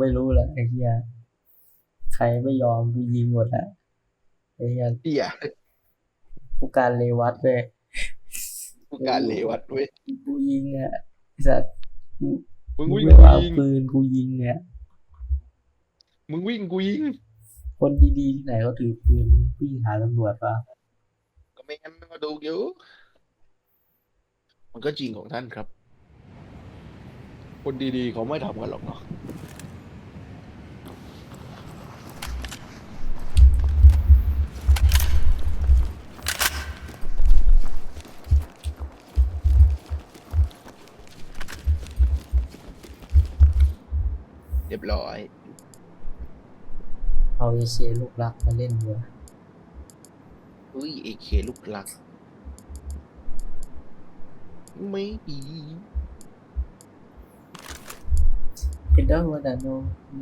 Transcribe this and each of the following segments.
ไม่รู้แหละไอ้เหี้ยใครไม่ยอมกูยิงหมดอะไอ้เหี้ยเหี้ยผู้การเลวัตเว้ยผู้การเลวัดเว้ยกูยิงอะไอ้สัตว์กูมึงกูวิ่งไม่กูว่ายิงปืนกูยิงเนี่ยมึงวิ่งกูยิงคนดีๆที่ไหนเขาถือปืนวิ่งหาตำรวจปะก็ไม่งั้นมันก็ดูอยู่มันก็จริงของท่านครับ คนดีๆเขาไม่ทำกันหรอกเนาะ รียบร้อย เอาเอเชลูกรักมาเล่นเว้ยอุ้ยเอเคลูกหลัก ไม่ดีเป็นด้วันโนโน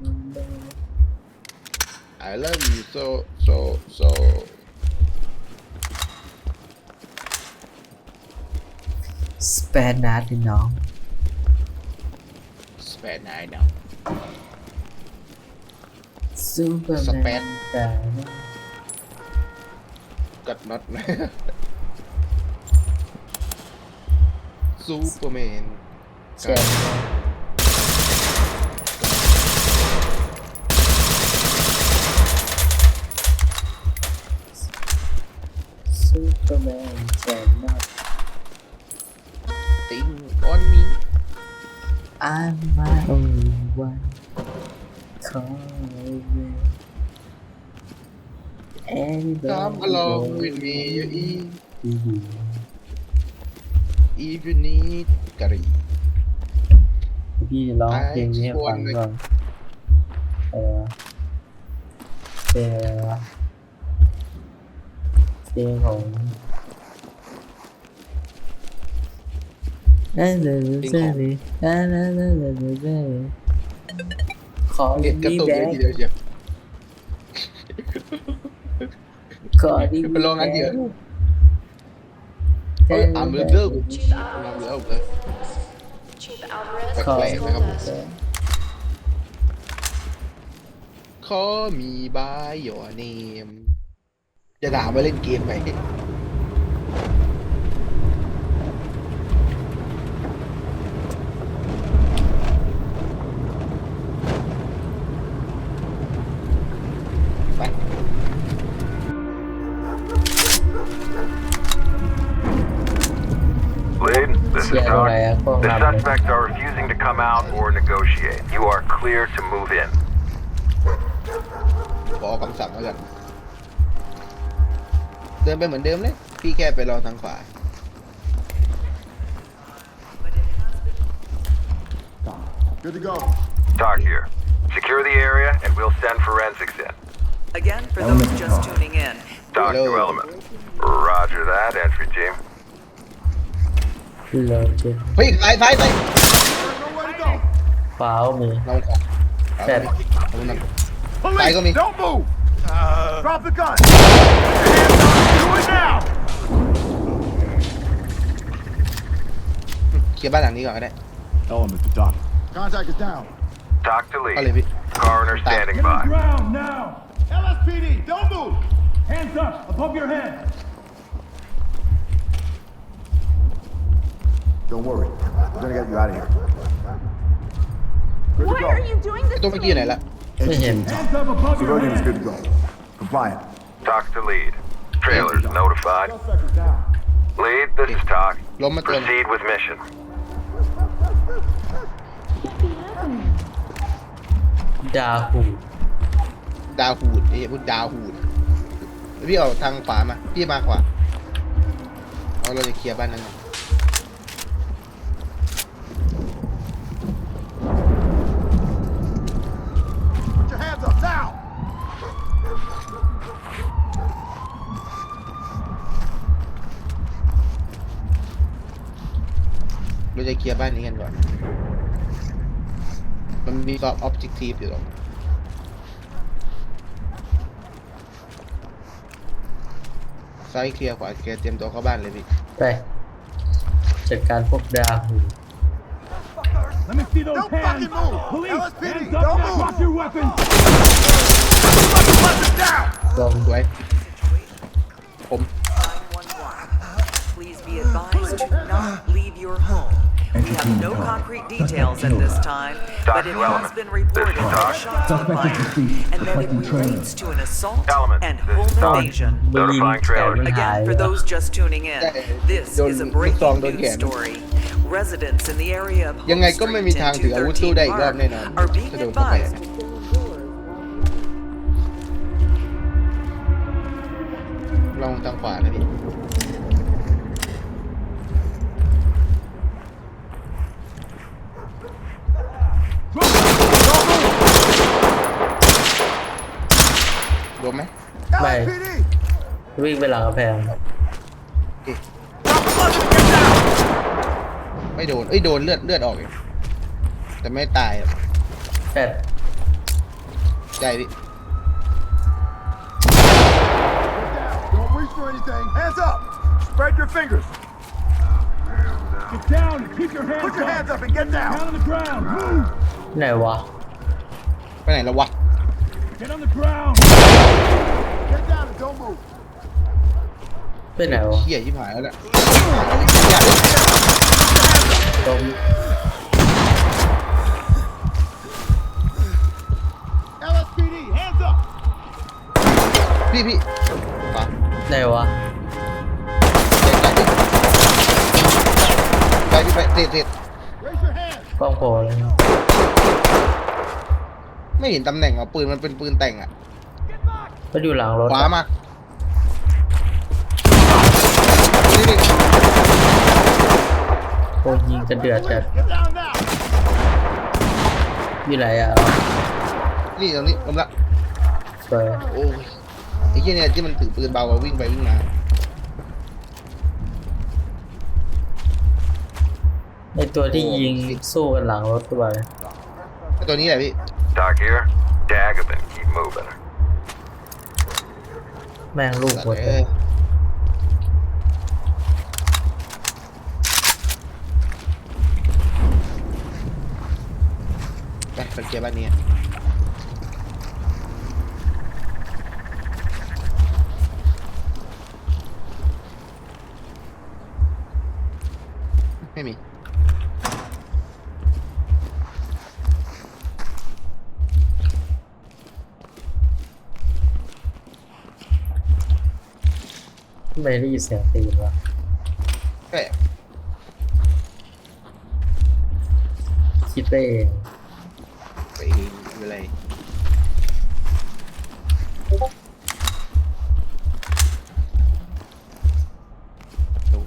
โนโน I love you so so so สเปนนาร์ดน้อง spare nine now ซูเปอร์สแมเปนนแต่กัดน็อตนะซูเปอร์แมนแชร์ซูเปอร์แมนแชร์นาร์ดติงออนมี I'm my only one call me ตาม anybody along with me you eat you if you need กะหรี่พี่ร้องเพลงนี้ให้ฟังก่อนเออเพลงอะไรวะเพลงของนั่นเลยนั่นเลยนั่นนั่นนั่นนั่นนั่น ขอเด็ดีดกระตุกแบเลยกทีเดียวเชียวขอดีไปลองอันเดียวแบเออกอ่านเบลเดอร์ผมอ่านเบลเดอร์เลย Chief Alvarez, ขอแปลกๆนะครับผมแบกขอมีบาย your name จะถามว่าเล่นเกมไหม Lead, this is เชียร์อะไร Doc. อะพวก The เราเลย suspects are refusing to come out or negotiate. You are clear to move in. ขอคำสั่งแล้วกัน เดินไปเหมือนเดิมเลย พี่แค่ไปรอทางขวา Good to go. Talk here. Secure the area and we'll send forensics in. Again, for those just tuning in, Talk Hello. to element. Roger that, entry team. เราจะ เฮ้ยซ้ายซ้ายซ้าย Nowhere to go. ฟ้าวมือ เราขวา แต่ เอานั่น Police, Tiger me. don't move. Drop the gun. Hands up. Do it now. เคลียร์บ้านหลังนี้ก่อนก็ได้ Element to dock. Contact is down. Talk to เอาเลย lead. พี่ Coroner standing Get on by. the ground now. LSPD, don't move. Hands up, above your head. Don't worry. We're gonna get you out of here. Good why to are go. you doing this ตัว to เมื่อกี้อยู่ไหน me? ละ ไม่เห็น Hands up above your Civilian is head. good to go. Compliant. Talk to lead. Trailers notified. Suspect is down. Lead, this is Talk. ล้มมาตัวหนึ่ง Proceed with mission. ดาหู ดาวหูดไอ้พูดดาวหูดแล้วพี่ออกทางขวามา พี่มาขวาเอาเราจะเคลียร์บ้านนั้นก่อน เราจะเคลียร์บ้านนี้กันก่อน มันมีซอฟออบเจกตีฟอยู่หรอกซ้ายเคลียร์ขวาเคลียร์เตรียมตัวเข้าบ้านเลยพี่ ไปจัดการพวกดาหู Fuckers. Let me see those Don't hands. fucking move. Police, LSPD, hands up don't now. move. Drop your weapons. ลงสวย ผม 911. Please be advised to not leave your home. We have no concrete details at this time, but it has been reported that shots were fired and that it relates to an assault Element, and this is home Doc. invasion. มึงยิงแขนมันหาย Again, for those just tuning in, this Don't- is a don't breaking don't news get- story. Residents in the area of ยังไง Home ก็ไม่มี Street ทาง and ถืออาวุธสู้ได้อีกรอบ213แน่นอน Park are being ถ้าโดนเข้าไป advised ลองทางขวานะพี่ โดนไหม ไม่ LSPD. วิ่งไปหลังกระแพงไม่โดนเอ้ยโดนเลือดเลือดออกเองแต่ไม่ตายหรอกแปดใช่พี่ Don't reach for anything. Hands up. Spread your fingers. Get down and keep your hands Put your hands up and get down. Down on the ground. Move. ไหนวะไปไหนแล้ววะ Get on the ground. Get down and don't move. ไปไหนวะเฮียชิบหายแล้วแหละตรง LSPD, hands up. พี่พี่ขวาไหนวะไปพี่ไปเทรดเทรด Raise your hands. กล้องโผล่เลยไม่เห็นตำแหน่งอะปืนมันเป็นปืนแต่งอะก็อยู่หลังรถขวามานี่นี่ โอ้ยิงกันเดือดจัด Get down now. อยู่ไหนอะนี่ตรงนี้ผมละสวยโอ้ยไอ้เหี้ยเนี่ยที่มันถือปืนเบาอะวิ่งไปวิ่งมาในตัวที่ยิงสู้กันหลังรถตัวเลยไอ้ตัวนี้แหละพี่ Doc here. Dagobin, keep moving. แม่งลูกหมดเอเลอย ไปไปเค ลียร์บ้านนี้ไม่มีไม่ได้ยินเสียงตีนวะแค่คิดไปเองไปเองไม่เป็นไร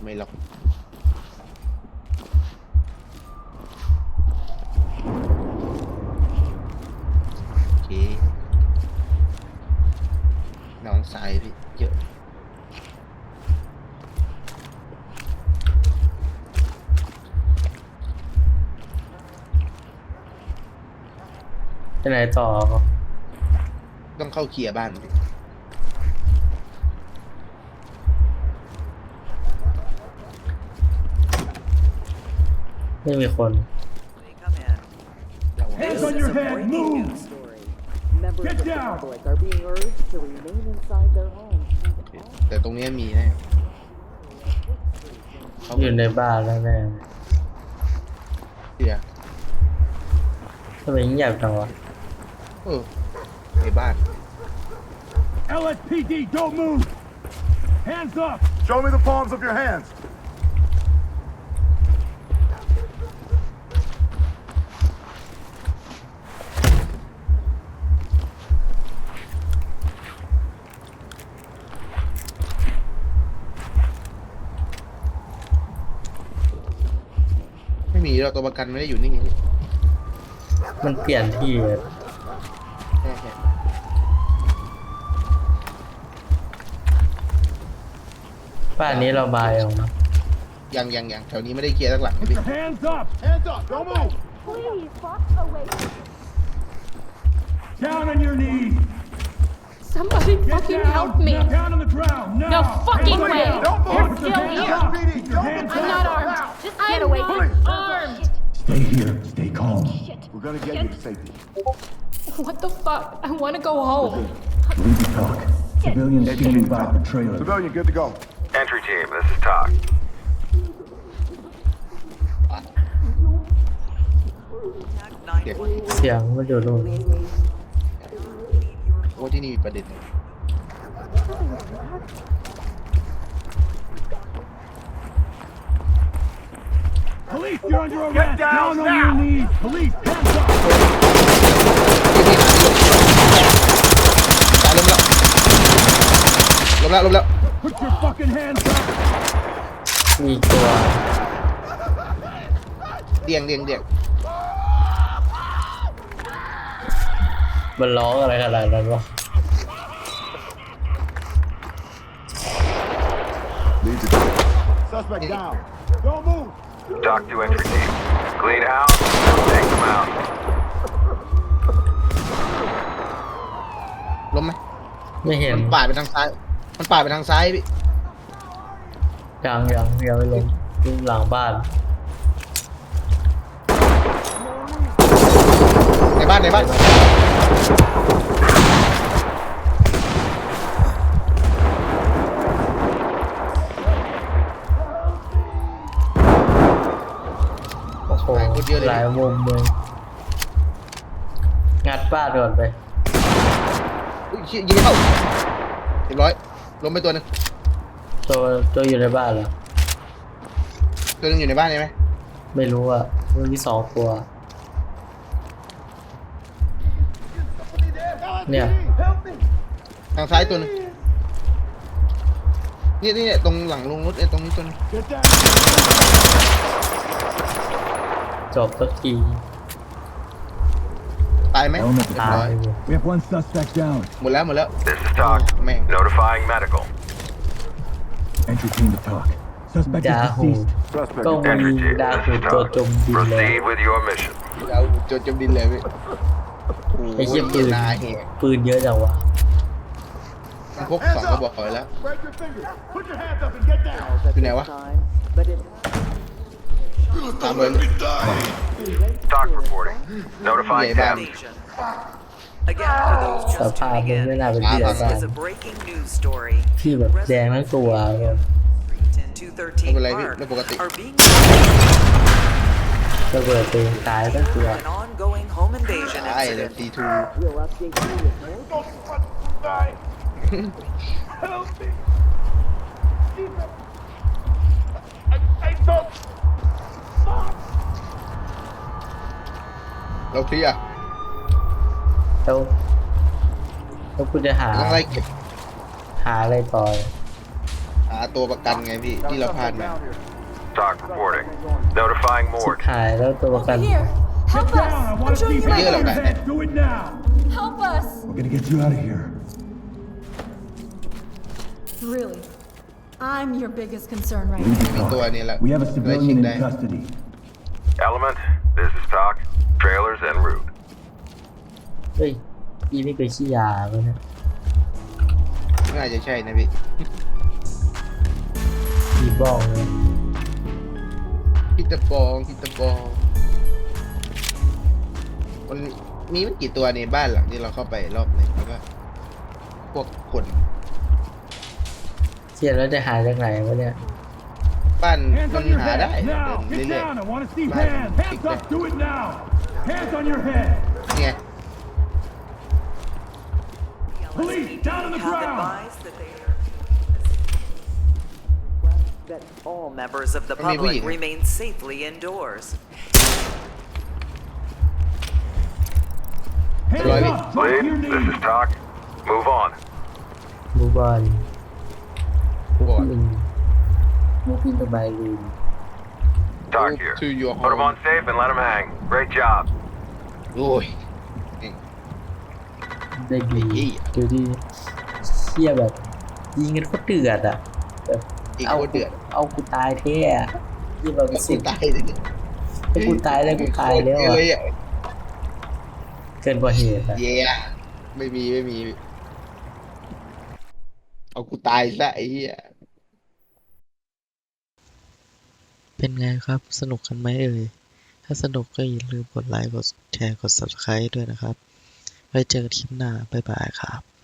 ไม่หรอกโอเค น้องสายพี่เยอะ ไปไหนต่อ ต้องเข้าเคลียร์บ้านพี่ไม่มีคน They come in. เรา Hands This on is your a head. breaking Move. news story. Members Get of the down. public are being urged to remain inside their homes. แต่ตรงนี้มีนะเขาอยู่ในบ้านแล้วแน่เคลียร์ทำไมเงียบจังวะ เออในบ้าน LSPD, don't move. Hands up. Show me the palms of your hands. ไม่มีเราตัวประกันไม่ได้อยู่นี่ไงพี่มันเปลี่ยนที่อะใช่ใช่บ้านนี้เราบายออกนะยังยังยังแถวนี้ไม่ได้เคลียร์สักหลังเลย Put พี่ your hands up. Hands up. Don't move. Please, fuck away. Down on your knees. Somebody Get fucking down. help me. Now Down on the ground. Now. No fucking Hands way. up. Don't move. You're Put your still hands here. up. LSPD, don't Hands I'm up. not armed. Just get away. I'm armed. Stay here. Stay calm. We're gonna get you to safety. What the fuck? I want to go home. Leave the talk. Civilians standing by for trailer. Civilian, good to go. Entry team, this is Talk. Nine เสียงมันอยู่นู่นโอ้ที่นี่มีประเด็น Police, you're under arrest. Get down, on your knees. Police, hands up. ตาย ล้มแล้วล้มแล้วล้มแล้ว Put your fucking hands up. มีอีกตัวเดียงเดียงเดียงมันร้องอะไรขนาดนั้นวะ Suspect down. Don't move. Talk to entry team. Clean house, take them out. ล้มไหมไม่เห็นมันปาดไปทางซ้าย มันปาดไปทางซ้ายพี่ยังยังยังไม่ลงอยู่หลังบ้าน ในบ้านในบ้านโอ้โหหลายมุมเลยงัดบ้านก่อนไปอุ้ยเชี่ยยิงไม่เข้าเรียบร้อย ล้มไปตัวหนึงตัวตัวอยู่ในบ้านเหรอ ตัวหนึงอยู่ในบ้านใช่ไหมไม่รู้อะมันมีสองตัว เนี่ย ทางซ้ายตัวหนึงนี่นี่เนี่ยตรงหลังลงรถเนี่ยตรงนี้ตัวหนึง Get down. จบสักที ตายไหม Element เรียบ ตา ร้อย ย We have one suspect down. หมดแล้วหมดแล้ว This is Talk. Man. Notifying medical. Entry team to talk. Suspect is ดาหู deceased. ก็ Entry มี team, ดา this หู is ตัว Talk. จมดินเลย Proceed with your mission. เอาจนจมดินเลยพี่โอ้โห ไอ้เหี้ยปืน นายเหตุ ปืนเยอะจังวะ มันพกสองกระบอกไว้แล้ว Spread your fingers. Put your hands up and get down. At You know this what? time, but it ตามเลย Talk reporting. Notifying Yeah, Cam. Nation. Again, for those ส just ภาพ tuning มันไม่ in, น่าเป็นที่ละ this บ้าน is a breaking news story. ที่แบบแดงทั้งตัวเลย In 213 Không có lấy vị- Park nó vô tình. are being ระเบิดตัวเองตายทั้งตัว an ongoing home invasion ตายเลย incident. ตีทู will update you with more Don't fucking die. Help me. I, I don't. เราเคลียร์แล้วแล้วกูจะหา ต้องไล่เก็บหาอะไรต่อหาตัวประกันไงพี่ ที่เราพลาดมา Talk reporting. Notifying ชิบ morgue. หายแล้วตัวประกัน Here, help Get down. I us. I'm want to showing see you my Yeah, hands. look, hand. man. Do it now. Help us. We're gonna get you out of here. Really, I'm your biggest concern right Leave now. the มีตัว talk. นี้แหละ We have a ไล่ชิง civilian ได้ in custody. Element, this is Talk. Trailers en route. เฮ้ยอีนี่เป็นขี้ยาปะเนี่ยน่าจะใช่นะพี่มีบ้องเลยพิตาปองพิตาปองมันมีไม่กี่ตัวในบ้านหลังที่เราเข้าไปรอบหนึ่งแล้วก็พวกคนเชียแล้วจะหาจากไหนวะเนี่ย บ้าน Hands มัน on your หาได้ head. เดิ Now. น Get เรื่อย down. I want to see Right. hands. Hands Kick up. Do it now. Hands on your head. ๆนี่ไง Police, down on the Have ground. advised that they are that all members of the Không biết cái gì public nữa. remain safely indoors. Hands Rồi đi. up. Drop to your Lead, this knees. is Talk. Move on. บูบอลก่อนพิ Talk here. to your Put them home on safe and let them hang. Great job. โอ้ยได้ดีไอ้เหี้ยดูดิเชี่ยแบบ ยิงกันโคตรเดือดอะแบบอีกเอาคนกูเดือดเอากูตายแท้อะที่แบบกูสิบตายเลยเนี่ยถ้ากูตายได้กูตายแล้วเลอะยอะเกินกว่าเหตุอะเย้ไม่มีไม่มี เอากูตายซะไอ้เหี้ย เป็นไงครับ สนุกกันไหมเอ่ย ถ้าสนุกก็อย่าลืมกดไลค์ กดแชร์ กด Subscribe ด้วยนะครับ ไว้เจอกันคลิปหน้า บ๊ายบายครับ